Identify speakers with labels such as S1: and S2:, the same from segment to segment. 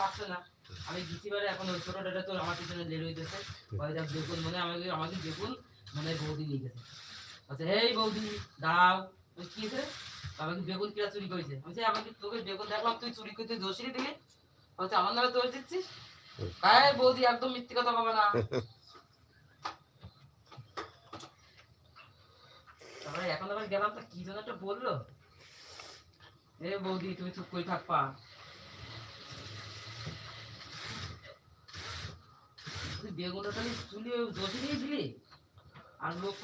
S1: পাচ্ছে না। আমি এখন ওই ছোটটা তো আমার পিছনে লেট হইতেছে। বেগুন মানে আমাকে আমাকে বেগুন মানে বৌদি নিয়ে গেছে। আচ্ছা বৌদি কি হয়েছে? আমাকে বেগুন কিনা চুরি করেছে। আমি আমাকে তোকে বেগুন দেখলাম, তুই চুরি করতে দোষী আমার নামে দিচ্ছিস কায় বৌদি, একদম মিথ্যে কথা বলবে না। তারপরে এখন আবার গেলাম, তো কি যেন একটা বলল? এ বৌদি, তুমি চুপ করে থাকবা। তুই বেগুনটা দিলি? আর লোক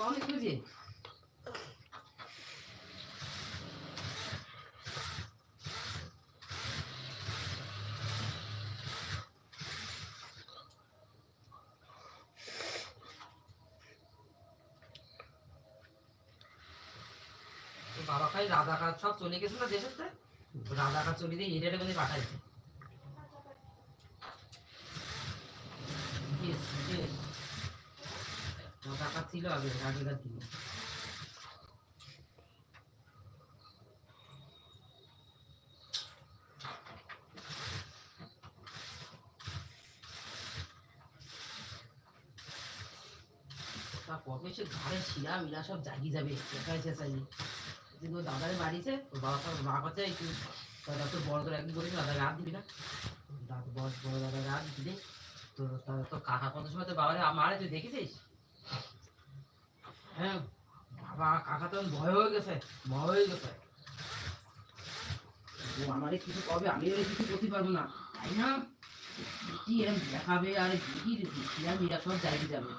S1: বাবা খাই রাধা রাজাকার সব চলে গেছে না দেশের থেকে রাজাকার চলে দিয়ে এরিয়াটা করে পাঠাইছে। ছিল আগে ছিল তা কবে সে ঘরে শিরা মিলা সব জাগি যাবে চেঁচাই চেঁচাই ওর দাদারে বাড়িছে ওর বাবা মা কাছে একটু দাদা তো বড় করে একদিন বলেছিল দাদা রাত দিবি না। দাদা বড় বড় দাদা রাত দিলে তো তা- তো কাকা কত সময় তো বাবারে, মারে তুই দেখেছিস? হ্যাঁ বাবা, কাকা তো ভয় হয়ে গেছে, ভয় হয়ে গেছে। ও আমারে কিছু কবে? আমি ওরে কিছু করতে পারব না। তাই না? কি এরকম দেখাবে আর কি আর মিরা সব জায়গায় যাবে।